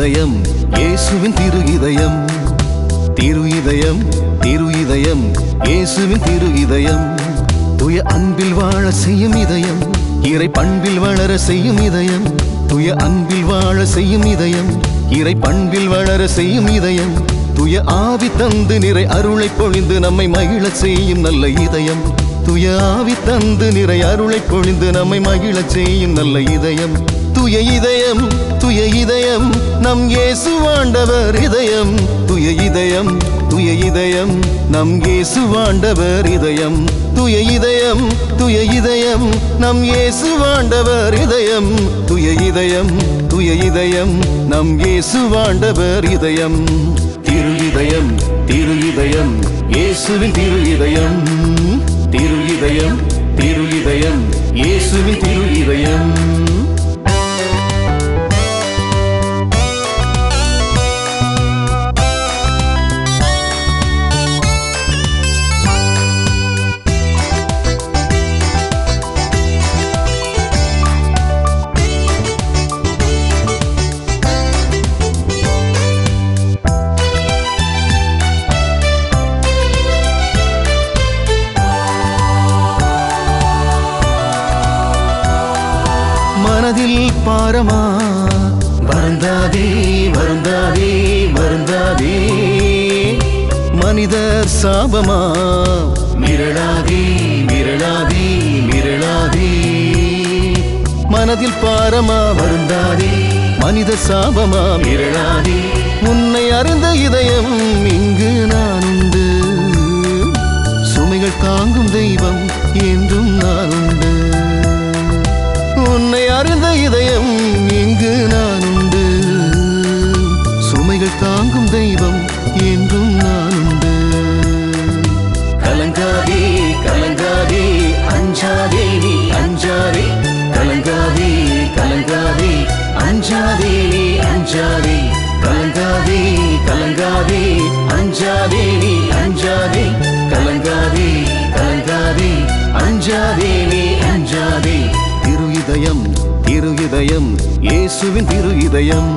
இதயம் இயேசுவின் திரு இதயம். திரு இதயம் திரு இதயம் இயேசுவின் திரு இதயம். துய அன்பில் வாழ செய்யும் இதயம் இறை பண்பில் வளர செய்யும் இதயம். துய அன்பில் வாழ செய்யும் இதயம் இறை பண்பில் வளர செய்யும் இதயம். துய ஆவி தந்து நிறை அருளை பொழிந்து நம்மை மகிழ செய்யும் நல்ல இதயம். துய ஆவி தந்து நிறை அருளை பொழிந்து நம்மை மகிழ செய்யும் நல்ல இதயம். துய இதயம் துய இதயம் நம் இயேசு இதயம். துய இதயம் துய இதயம் நம் இயேசு இதயம். துய இதயம் துய இதயம் நம் இயேசு இதயம். துய இதயம் துய இதயம் நம் இயேசு இதயம். திரு இதயம் திரு இதயம் இயேசுவின் திரு இதயம். திரு இதயம் திரு இதயம் இயேசுவின் திரு இதயம். பாரமா வருந்தாதே வருந்தாதே வருந்தாதே. மனிதர் சாபமா? மிரளாதே மிரளாதே மிரளாதே. மனதில் பாரமா? வருந்தாதே. மனித சாபமா? மிரளாதே. உன்னை அறிந்த இதயம் இங்கு நான் என்றும் நான் உண்டு. கலங்காதே கலங்காதே அஞ்சாதே நீ அஞ்சாதே. கலங்காதே கலங்காதே அஞ்சாதே நீ அஞ்சாதே. கலங்காதே கலங்காதே அஞ்சாதே நீ அஞ்சாதே. கலங்காதே கலங்காதே அஞ்சாதே நீ அஞ்சாதே. திரு இதயம் திரு இதயம் இயேசுவின் திரு இதயம்.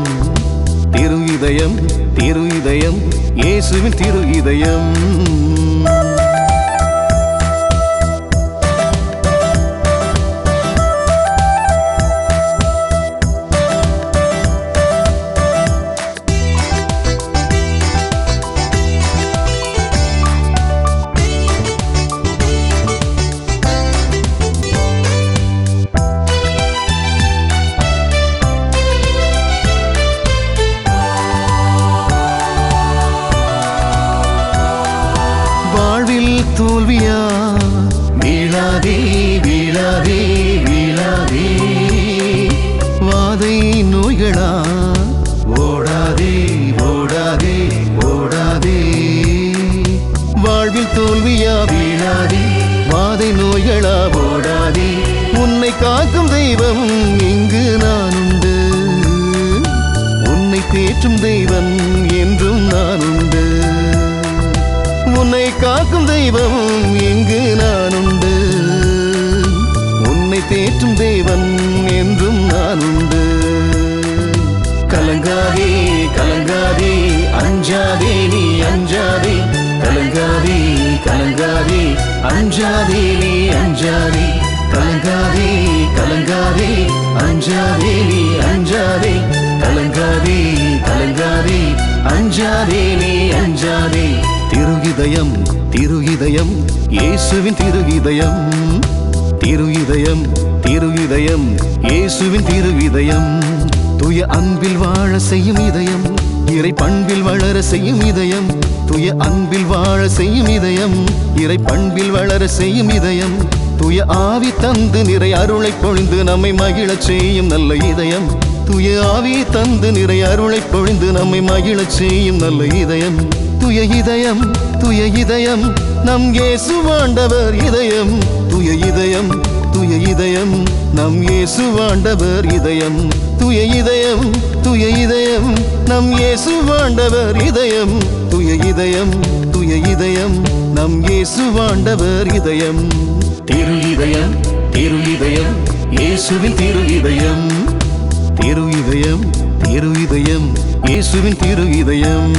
திரு இதயம் திரு இதயம் இயேசுவின் திரு இதயம். தோல்வியா? வீழாதே வீழாதே வீழாதே. வாதை நோய்களா? ஓடாதே ஓடாதே ஓடாதே. வாழ்வில் தோல்வியா? வீழாதே. வாதை நோய்களா? ஓடாதே. உன்னை காக்கும் தெய்வம் இங்கு நான் உண்டு உன்னை தேற்றும் தெய்வம் என்றும் நான் உண்டு உன்னை காக்கும் தெய்வம் எங்கு நான் உண்டு உன்னை தேற்றும் தெய்வன் என்றும் நான் உண்டு கலங்காதே கலங்காதே அஞ்சாதே நீ அஞ்சாதே. கலங்காதே கலங்காதே அஞ்சாதே நீ அஞ்சாதே. கலங்காதே கலங்காதே அஞ்சாதே நீ இதயம் திரு இதயம் இயேசுவின் திரு இதயம் திரு இதயம் திரு இதயம் இயேசுவின் திரு இதயம் துய அன்பில் வாழ செய்யும் இதயம் இறை பண்பில் வளர செய்யும் இதயம். துய அன்பில் வாழ செய்யும் இதயம் இறை பண்பில் வளர செய்யும் இதயம். துய ஆவி தந்து நிறை அருளை பொழிந்து நம்மை மகிழச் செய்யும் நல்ல இதயம். துய ஆவி தந்து நிறை அருளை பொழிந்து நம்மை மகிழச் செய்யும் நல்ல இதயம். துய இதயம் துய இதயம் நம் இயேசு இதயம். துய இதயம் துய இதயம் நம் இயேசு இதயம். துய இதயம் துய இதயம் நம் இயேசு இதயம். துய இதயம் துய இதயம் நம் இயேசு இதயம். திரு இதயம் திரு இதயம் இயேசுவின் திரு இதயம். திரு இதயம் திரு இதயம் இயேசுவின் திரு இதயம்.